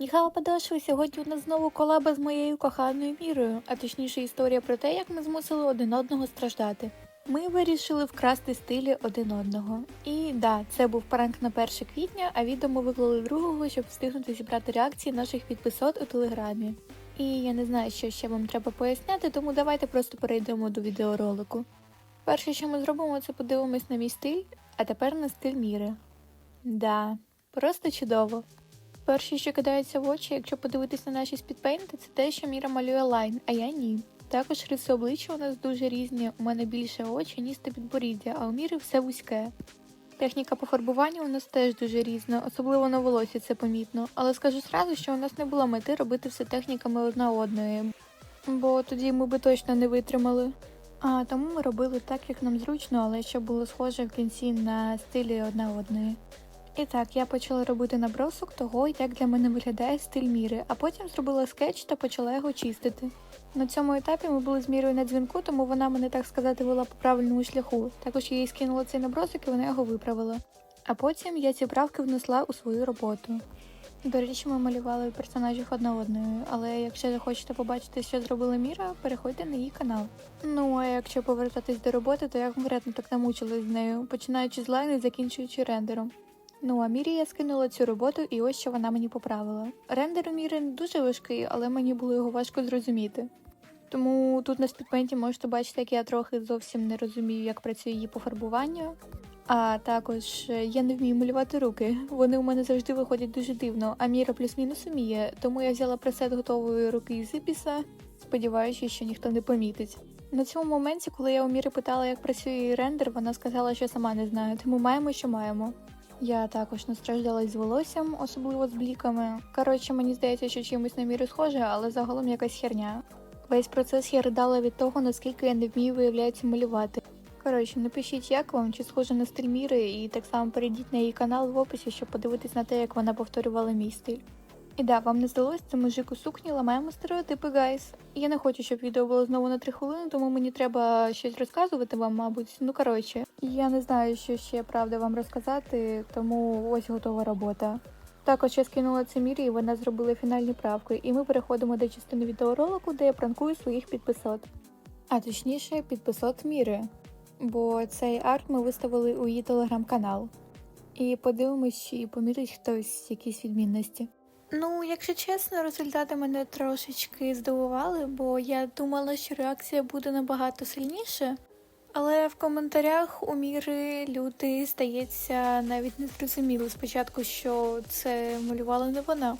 Ніхао подошви, сьогодні у нас знову колаба з моєю коханою мірою, а точніше історія про те, як ми змусили один одного страждати. Ми вирішили вкрасти стилі один одного. І да, це був пранк на 1 квітня, а відео ми виклали другого, щоб встигнути зібрати реакції наших підписот у телеграмі. І я не знаю, що ще вам треба поясняти, тому давайте просто перейдемо до відеоролику. Перше, що ми зробимо, це подивимось на мій стиль, а тепер на стиль міри. Да, просто чудово. Перше, що кидається в очі, якщо подивитись на наші спідпейнти, це те, що Міра малює лайн, а я ні. Також риси обличчя у нас дуже різні. У мене більше очі, ніс та підборіддя, а у Міри все вузьке. Техніка пофарбування у нас теж дуже різна, особливо на волосі це помітно. Але скажу зразу, що у нас не було мети робити все техніками одна одної, бо тоді ми би точно не витримали. А тому ми робили так, як нам зручно, але щоб було схоже в кінці на стилі одна одної. І так, я почала робити набросок того, як для мене виглядає стиль міри, а потім зробила скетч та почала його чистити. На цьому етапі ми були з мірою на дзвінку, тому вона мене, так сказати, вела по правильному шляху. Також я їй скинула цей набросок і вона його виправила. А потім я ці правки внесла у свою роботу. До речі, ми малювали персонажів одна одною, але якщо захочете побачити, що зробила Міра, переходьте на її канал. Ну а якщо повертатись до роботи, то я конкретно так намучилась з нею, починаючи з лайну і закінчуючи рендером. Ну а Мірі я скинула цю роботу, і ось що вона мені поправила. Рендер у Міри не дуже важкий, але мені було його важко зрозуміти. Тому тут на спідпенті можете бачити, як я трохи зовсім не розумію, як працює її пофарбування. А також е, я не вмію малювати руки. Вони у мене завжди виходять дуже дивно, а Міра плюс-мінус уміє, тому я взяла пресет готової руки із Іпіса, сподіваючись, що ніхто не помітить. На цьому моменті, коли я у Міри питала, як працює її рендер, вона сказала, що сама не знає, тому маємо, що маємо. Я також настраждалась з волоссям, особливо з бліками. Коротше, мені здається, що чимось на міру схоже, але загалом якась херня. Весь процес я ридала від того, наскільки я не вмію виявляється малювати. Коротше, напишіть, як вам, чи схоже на стиль міри, і так само перейдіть на її канал в описі, щоб подивитись на те, як вона повторювала мій стиль. І да, вам не здалось, це мужик у сукні ламаємо стереотипи, гайс. Я не хочу, щоб відео було знову на 3 хвилини, тому мені треба щось розказувати вам, мабуть. Ну коротше, я не знаю, що ще правда вам розказати, тому ось готова робота. Також я скинула це мірі, і вона зробила фінальні правки, і ми переходимо до частини відеоролику, де я пранкую своїх підписот. А точніше, підписот міри. Бо цей арт ми виставили у її телеграм-канал. І подивимось, чи помітить хтось якісь відмінності. Ну, якщо чесно, результати мене трошечки здивували, бо я думала, що реакція буде набагато сильніше. Але в коментарях у міри люди, здається, навіть не зрозуміли спочатку, що це малювала не вона.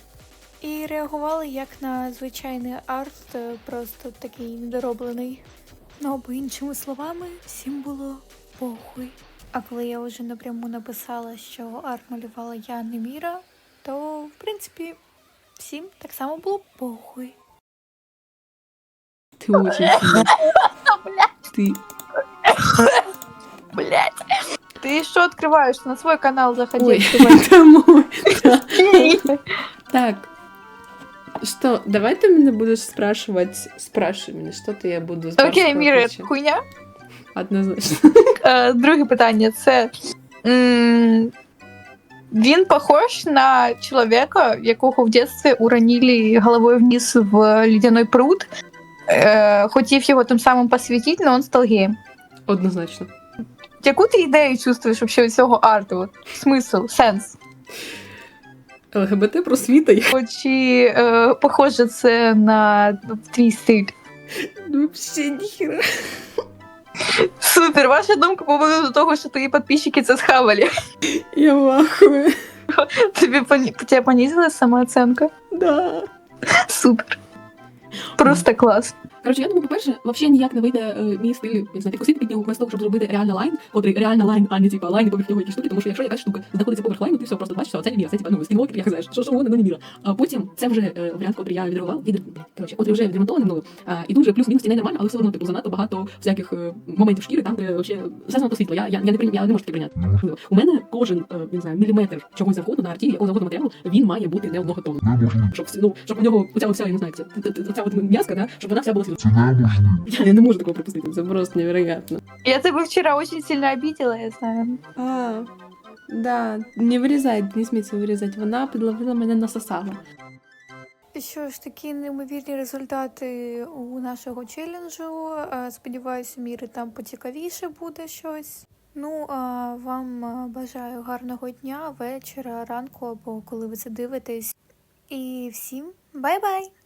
І реагували як на звичайний арт, просто такий недороблений. Ну або іншими словами, всім було похуй. А коли я вже напряму написала, що арт малювала я, не Міра, то в принципі всім так само було похуй. Ты очень сильно. Ты. Блять. Ты что открываешь? На свой канал заходи. Ой, открывай. это мой. Да. Так. Что, давай ты меня будешь спрашивать, спрашивай меня, что-то я буду спрашивать. Окей, Міра, отвечать. хуйня. Однозначно. Е, друге питання це. Він похож на чоловіка, якого в дитинстві уронили головою вниз в ледяной пруд. Е, хотів його тим самим посвятити, але він став геєм. Однозначно. Яку ти ідею чувствуєш вообще від цього арту? От, Смисл, сенс? ЛГБТ просвіта. я- От Чи е, похоже це на ну, твій стиль? Вообще ніхера. Супер, ваша думка по поводу того, що твої підписчики це схавали. Я вахую. Тобі тебе понизилась самооценка? Да. Супер. Просто клас. Коротше, я думаю, по-перше, взагалі ніяк не вийде е, мій стиль не знаю, підкусити під нього вместо того, щоб зробити реально лайн, котрий реально лайн, а не типа лайн поверх нього якісь штуки, тому що якщо якась штука знаходиться поверх лайну, ти все просто бачиш, що це не міра, це типа ну скінвокер, як знаєш, що що воно, ну не міра. А потім це вже е, варіант, котрий я відреагував, від коротше, котрий вже відремонтований мною, а, і дуже плюс-мінус ціни нормально, але все одно типу занадто багато всяких е, моментів шкіри, там де вообще все занадто світло. Я, я, я не прийм, я не можу таке прийняти. У мене кожен е, не знаю, міліметр чогось завгодно на арті, якого завгодно матеріалу, він має бути не одного тону. Щоб всі- ну, щоб у нього оця оця, я не знаю, ця, ця, ця от м'язка, да, щоб вона вся була світла. Я, я не можу такого припустити. Це просто невероятно. Я тебе вчора очень сильно обидела, я знаю. А, да, не вирізай, не смійся вирізати. Вона підловила мене насосала. Що ж, такі неймовірні результати у нашого челенджу. Сподіваюся, міри там поцікавіше буде щось. Ну, а вам бажаю гарного дня, вечора, ранку або коли ви це дивитесь. І всім бай-бай!